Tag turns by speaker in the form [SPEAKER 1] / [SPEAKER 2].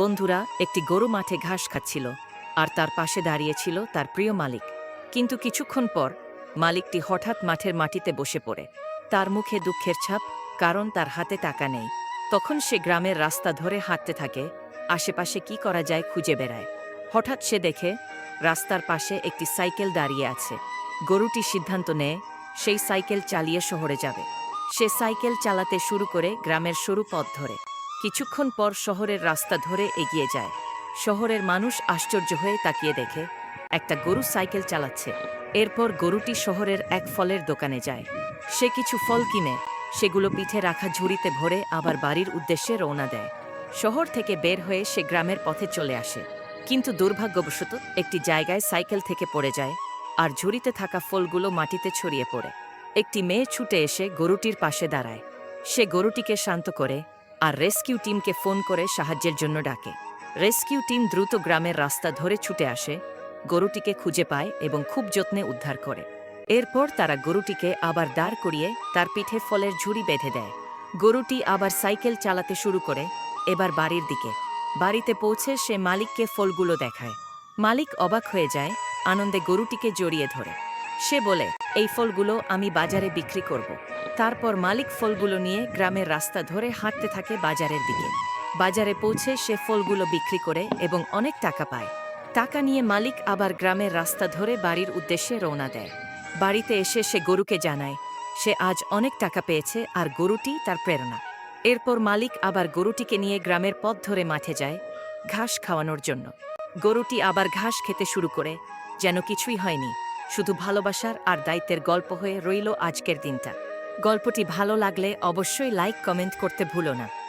[SPEAKER 1] বন্ধুরা, একটি গরু মাঠে ঘাস খাচ্ছিল, আর তার পাশে দাঁড়িয়েছিল তার প্রিয় মালিক। কিন্তু কিছুক্ষণ পর, মালিকটি হঠাৎ মাঠের মাটিতে বসে পড়ে। তার মুখে দুঃখের ছাপ, কারণ তার হাতে টাকা নেই। তখন সে গ্রামের রাস্তা ধরে হাঁটতে থাকে, আশেপাশে কি করা যায় খুঁজে বেড়ায়। হঠাৎ সে দেখে, রাস্তার পাশে একটি সাইকেল দাঁড়িয়ে আছে। গরুটি সিদ্ধান্ত নেয়, সেই সাইকেল চালিয়ে শহরে যাবে। সে সাইকেল চালাতে শুরু করে গ্রামের সরু পথ ধরে। কিছুক্ষণ পর শহরের রাস্তা ধরে এগিয়ে যায়। শহরের মানুষ আশ্চর্য হয়ে তাকিয়ে দেখে, একটা গরু সাইকেল চালাচ্ছে। এরপর গরুটি শহরের এক ফলের দোকানে যায়। সে কিছু ফল কিনে, সেগুলো পিঠে রাখা ঝুড়িতে ভরে আবার বাড়ির উদ্দেশ্যে রওনা দেয়। শহর থেকে বের হয়ে সে গ্রামের পথে চলে আসে। কিন্তু দুর্ভাগ্যবশত একটি জায়গায় সাইকেল থেকে পড়ে যায় আর ঝুড়িতে থাকা ফলগুলো মাটিতে ছড়িয়ে পড়ে। একটি মেয়ে ছুটে এসে গরুটির পাশে দাঁড়ায়। সে গরুটিকে শান্ত করে আর রেস্কিউ টিমকে ফোন করে সাহায্যের জন্য ডাকে। রেস্কিউ টিম দ্রুত গ্রামের রাস্তা ধরে ছুটে আসে, গরুটিকে খুঁজে পায় এবং খুব যত্নে উদ্ধার করে। এরপর তারা গরুটিকে আবার দাঁড় করিয়ে তার পিঠে ফলের ঝুড়ি বেঁধে দেয়। গরুটি আবার সাইকেল চালাতে শুরু করে। এবার বাড়ির দিকে। বাড়িতে পৌঁছে সে মালিককে ফলগুলো দেখায়। মালিক অবাক হয়ে যায়, আনন্দে গরুটিকে জড়িয়ে ধরে। সে বলে, এই ফলগুলো আমি বাজারে বিক্রি করব। তারপর মালিক ফলগুলো নিয়ে গ্রামের রাস্তা ধরে হাঁটতে থাকে বাজারের দিকে। বাজারে পৌঁছে সে ফলগুলো বিক্রি করে এবং অনেক টাকা পায়। টাকা নিয়ে মালিক আবার গ্রামের রাস্তা ধরে বাড়ির উদ্দেশ্যে রওনা দেয়। বাড়িতে এসে সে গরুকে জানায়, সে আজ অনেক টাকা পেয়েছে আর গরুটি তার প্রেরণা। এরপর মালিক আবার গরুটিকে নিয়ে গ্রামের পথ ধরে মাঠে যায় ঘাস খাওয়ানোর জন্য। গরুটি আবার ঘাস খেতে শুরু করে, যেন কিছুই হয়নি, শুধু ভালোবাসার আর দায়িত্বের গল্প হয়ে রইল আজকের দিনটা। গল্পটি ভালো লাগলে অবশ্যই লাইক কমেন্ট করতে ভুলো না।